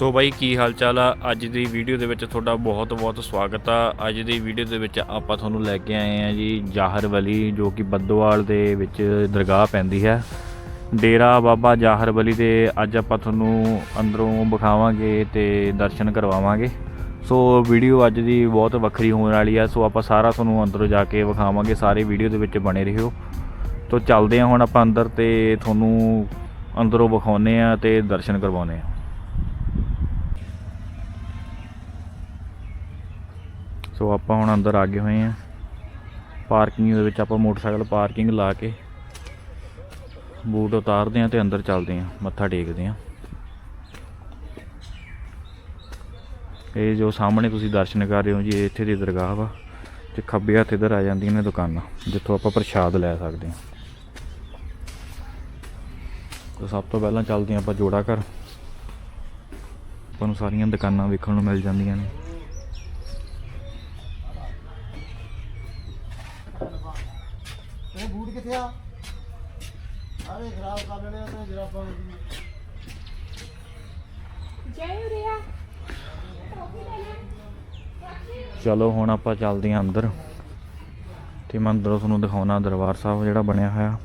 ਸੋ ਬਾਈ, ਕੀ ਹਾਲ ਚਾਲ ਆ? ਅੱਜ ਦੀ ਵੀਡੀਓ ਦੇ ਵਿੱਚ ਤੁਹਾਡਾ ਬਹੁਤ ਬਹੁਤ ਸਵਾਗਤ ਆ। ਅੱਜ ਦੀ ਵੀਡੀਓ ਦੇ ਵਿੱਚ ਆਪਾਂ ਤੁਹਾਨੂੰ ਲੈ ਕੇ ਆਏ ਆ ਜੀ ਜਾਹਰ ਵਲੀ, ਜੋ ਕਿ ਬੱਦੋਵਾਲ ਦੇ ਵਿੱਚ ਦਰਗਾਹ ਪੈਂਦੀ ਹੈ। ਡੇਰਾ ਬਾਬਾ ਜਾਹਰ ਵਲੀ ਦੇ ਅੱਜ ਆਪਾਂ ਤੁਹਾਨੂੰ ਅੰਦਰੋਂ ਵਿਖਾਵਾਂਗੇ ਤੇ ਦਰਸ਼ਨ ਕਰਵਾਵਾਂਗੇ। ਸੋ ਵੀਡੀਓ ਅੱਜ ਦੀ ਬਹੁਤ ਵੱਖਰੀ ਹੋਣ ਵਾਲੀ ਆ। ਸੋ ਆਪਾਂ ਸਾਰਾ ਤੁਹਾਨੂੰ ਅੰਦਰੋਂ ਜਾ ਕੇ ਵਿਖਾਵਾਂਗੇ, ਸਾਰੇ ਵੀਡੀਓ ਦੇ ਵਿੱਚ ਬਣੇ ਰਹੋ। ਤੋ ਚੱਲਦੇ ਆ ਹੁਣ ਆਪਾਂ ਅੰਦਰ ਤੇ ਤੁਹਾਨੂੰ ਅੰਦਰੋਂ ਵਿਖਾਉਨੇ ਆ ਤੇ ਦਰਸ਼ਨ ਕਰਵਾਉਨੇ ਆ। ਸੋ ਆਪਾਂ ਹੁਣ ਅੰਦਰ ਆ ਗਏ ਹੋਏ ਆ। ਪਾਰਕਿੰਗ ਦੇ ਵਿੱਚ ਆਪਾਂ ਮੋਟਰਸਾਈਕਲ ਪਾਰਕਿੰਗ ਲਾ ਕੇ ਬੂਟ ਉਤਾਰਦੇ ਆ ਤੇ ਅੰਦਰ ਚੱਲਦੇ ਆ, ਮੱਥਾ ਟੇਕਦੇ ਆ। ਇਹ ਜੋ ਸਾਹਮਣੇ ਤੁਸੀਂ ਦਰਸ਼ਨ ਕਰ ਰਹੇ ਹੋ ਜੀ ਇੱਥੇ ਦੀ ਦਰਗਾਹ ਵਾ, ਤੇ ਖੱਬੇ ਹੱਥ ਇਧਰ ਆ ਜਾਂਦੀਆਂ ਨੇ ਦੁਕਾਨਾਂ, ਜਿੱਥੋਂ ਆਪਾਂ ਪ੍ਰਸ਼ਾਦ ਲੈ ਸਕਦੇ ਹਾਂ ਤਾਂ ਸਭ ਤੋਂ ਪਹਿਲਾਂ ਚੱਲਦੇ ਹਾਂ ਆਪਾਂ ਜੋੜਾ ਘਰ। ਆਪਾਂ ਨੂੰ ਸਾਰੀਆਂ ਦੁਕਾਨਾਂ ਵੇਖਣ ਨੂੰ ਮਿਲ ਜਾਂਦੀਆਂ ਨੇ। ਇਹ ਬੂਟ ਕਿੱਥੇ ਆ? ਆਵੇ ਖਰਾਬ ਕਰ ਲੈਣੇ ਉਹਨੇ ਜਰਾਬਾਂ ਨੂੰ ਜੈ ਉਰਿਆ ਚਲੋ ਹੁਣ ਆਪਾਂ ਚੱਲਦੇ ਹਾਂ ਅੰਦਰ। ਤੇ ਮੈਂ ਅੰਦਰੋਂ ਤੁਹਾਨੂੰ ਦਿਖਾਉਣਾ ਦਰਬਾਰ ਸਾਹਿਬ ਜਿਹੜਾ ਬਣਿਆ ਹੋਇਆ।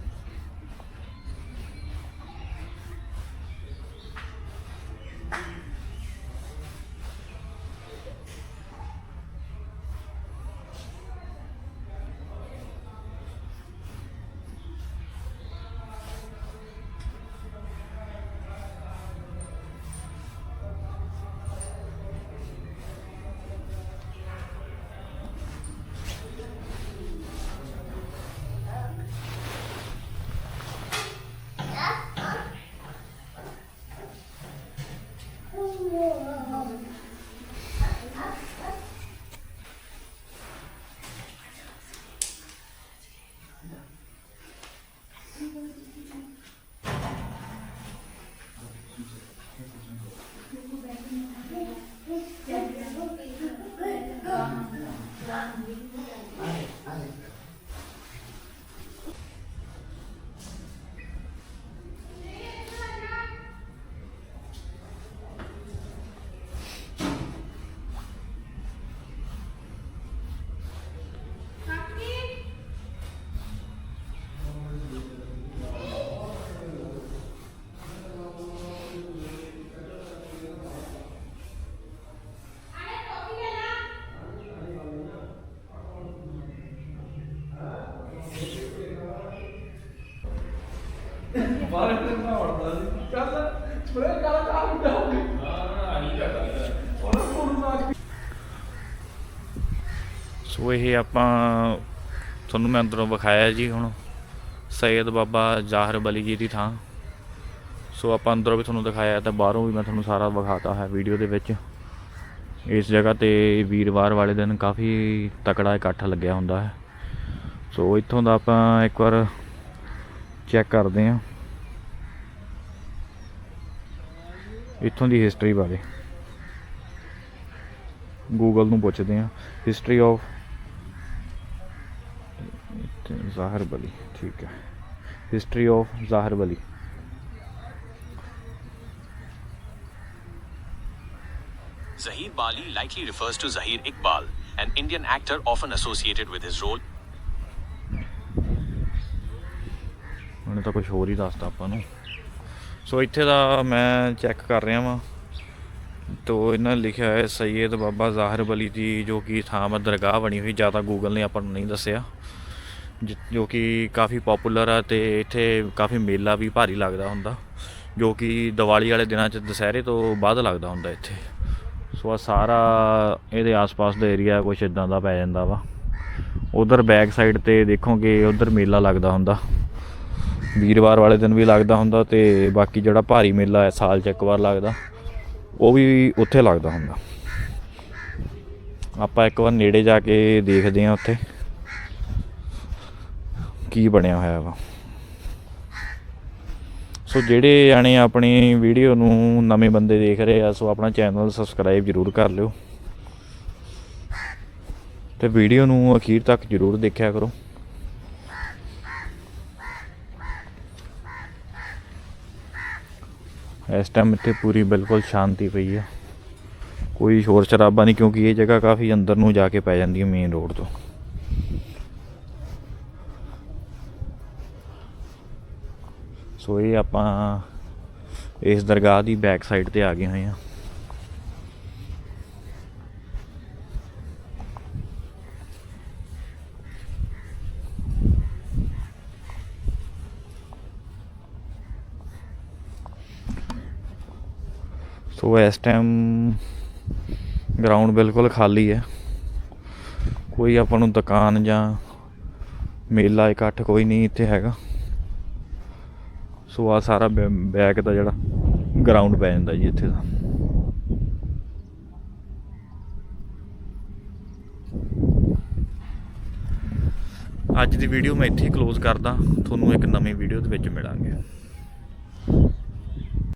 ਸੋ। ਇਹ ਆਪਾਂ ਤੁਹਾਨੂੰ ਮੈਂ ਅੰਦਰੋਂ ਵਿਖਾਇਆ ਜੀ ਹੁਣ। ਸੈਦ ਬਾਬਾ ਜ਼ਾਹਰ ਬਲੀ ਜੀ ਦੀ ਥਾਂ। ਸੋ ਆਪਾਂ ਅੰਦਰੋਂ ਵੀ ਤੁਹਾਨੂੰ ਦਿਖਾਇਆ ਤੇ ਬਾਹਰੋਂ ਵੀ ਮੈਂ ਤੁਹਾਨੂੰ ਸਾਰਾ ਵਿਖਾਤਾ ਹੈ ਵੀਡੀਓ ਦੇ ਵਿੱਚ। ਇਸ ਜਗ੍ਹਾ ਤੇ ਵੀਰਵਾਰ ਵਾਲੇ ਦਿਨ ਕਾਫੀ ਤਕੜਾ ਇਕੱਠ ਲੱਗਿਆ ਹੁੰਦਾ ਹੈ। ਸੋ ਇੱਥੋਂ ਦਾ ਆਪਾਂ ਇੱਕ ਵਾਰ ਚੈੱਕ ਕਰਦੇ ਹਾਂ। ਇੱਥੋਂ ਦੀ ਹਿਸਟਰੀ ਬਾਰੇ ਗੂਗਲ ਨੂੰ ਪੁੱਛਦੇ ਹਾਂ ਹਿਸਟਰੀ ਆਫ ਜ਼ਾਹਰ ਬਲੀ ਠੀਕ ਹੈ ਹਿਸਟਰੀ ਆਫ ਜ਼ਾਹਰ ਬਲੀ Zahir Bali likely refers to Zahir Iqbal, an Indian actor often associated with his role ਉਹਨੇ ਤਾਂ ਕੁਝ ਹੋਰ ਹੀ ਦੱਸਤਾ ਆਪਾਂ ਨੂੰ ਸੋ ਇੱਥੇ ਦਾ ਮੈਂ ਚੈੱਕ ਕਰ ਰਿਹਾ ਵਾਂ। ਤੋ ਇਹਨਾਂ ਨੇ ਲਿਖਿਆ ਹੈ ਸੈਯਦ ਬਾਬਾ ਜ਼ਾਹਰ ਬਲੀ ਦੀ ਜੋ ਕਿ ਥਾਂ ਵਾ ਦਰਗਾਹ ਬਣੀ ਹੋਈ, ਜ਼ਿਆਦਾ ਗੂਗਲ ਨੇ ਆਪਾਂ ਨੂੰ ਨਹੀਂ ਦੱਸਿਆ। ਜਿ- ਜੋ ਕਿ ਕਾਫੀ ਪਪੂਲਰ ਆ ਤੇ ਇੱਥੇ ਕਾਫੀ ਮੇਲਾ ਵੀ ਭਾਰੀ ਲੱਗਦਾ ਹੁੰਦਾ। ਜੋ ਕਿ ਦੀਵਾਲੀ ਵਾਲੇ ਦਿਨਾਂ 'ਚ ਦੁਸਹਿਰੇ ਤੋਂ ਬਾਅਦ ਲੱਗਦਾ ਹੁੰਦਾ ਇੱਥੇ। ਸੋ ਆ ਸਾਰਾ ਇਹਦੇ ਆਸ-ਪਾਸ ਦਾ ਏਰੀਆ ਕੁਝ ਇਦਾਂ ਦਾ ਪੈ ਜਾਂਦਾ ਵਾ। ਉਧਰ ਬੈਕ ਸਾਈਡ ਤੇ ਦੇਖੋਗੇ, ਉਧਰ ਮੇਲਾ ਲੱਗਦਾ ਹੁੰਦਾ। ਵੀਰਵਾਰ ਵਾਲੇ ਦਿਨ ਵੀ ਲੱਗਦਾ ਹੁੰਦਾ ਤੇ ਬਾਕੀ ਜਿਹੜਾ ਭਾਰੀ ਮੇਲਾ ਹੈ, ਸਾਲ 'ਚ ਇੱਕ ਵਾਰ ਲੱਗਦਾ, ਉਹ ਵੀ ਉੱਥੇ ਲੱਗਦਾ ਹੁੰਦਾ। ਆਪਾਂ ਇੱਕ ਵਾਰ ਨੇੜੇ ਜਾ ਕੇ ਦੇਖਦੇ ਹਾਂ ਉੱਥੇ, ਕੀ ਬਣਿਆ ਹੋਇਆ ਵਾ। ਸੋ ਜਿਹੜੇ ਜਾਣੇ ਆਪਣੀ ਵੀਡੀਓ ਨੂੰ ਨਵੇਂ ਬੰਦੇ ਦੇਖ ਰਹੇ ਆ, ਸੋ ਆਪਣਾ ਚੈਨਲ ਸਬਸਕ੍ਰਾਈਬ ਜਰੂਰ ਕਰ ਲਿਓ। ਤੇ ਵੀਡੀਓ ਨੂੰ ਅਖੀਰ ਤੱਕ ਜਰੂਰ ਦੇਖਿਆ ਕਰੋ। ਇਸ ਟਾਈਮ ਇੱਥੇ ਪੂਰੀ ਬਿਲਕੁਲ ਸ਼ਾਂਤੀ ਪਈ ਹੈ ਕੋਈ ਸ਼ੋਰ ਸ਼ਰਾਬਾ ਨਹੀਂ, ਕਿਉਂਕਿ ਇਹ ਜਗ੍ਹਾ ਕਾਫੀ ਅੰਦਰ ਨੂੰ ਜਾ ਕੇ ਪੈ ਜਾਂਦੀ ਹੈ ਮੇਨ ਰੋਡ ਤੋਂ। ਸੋ ਇਹ ਆਪਾਂ ਇਸ ਦਰਗਾਹ ਦੀ ਬੈਕ ਸਾਈਡ ਤੇ ਆ ਗਏ ਹੋਏ ਹਾਂ ਸੋ ਇਸ ਟਾਈਮ ਗਰਾਊਂਡ ਬਿਲਕੁਲ ਖਾਲੀ ਹੈ। ਕੋਈ ਆਪਾਂ ਨੂੰ ਦੁਕਾਨ ਜਾਂ ਮੇਲਾ ਇਕੱਠ ਕੋਈ ਨਹੀਂ ਇੱਥੇ ਹੈਗਾ। ਸੋ ਆ ਸਾਰਾ ਬੈਕ ਦਾ ਜਿਹੜਾ ਗਰਾਊਂਡ ਪੈ ਜਾਂਦਾ ਜੀ ਇੱਥੇ ਦਾ। ਅੱਜ ਦੀ ਵੀਡੀਓ ਮੈਂ ਇੱਥੇ ਹੀ ਕਲੋਜ਼ ਕਰਦਾ। ਤੁਹਾਨੂੰ ਇੱਕ ਨਵੀਂ ਵੀਡੀਓ ਦੇ ਵਿੱਚ ਮਿਲਾਂਗੇ।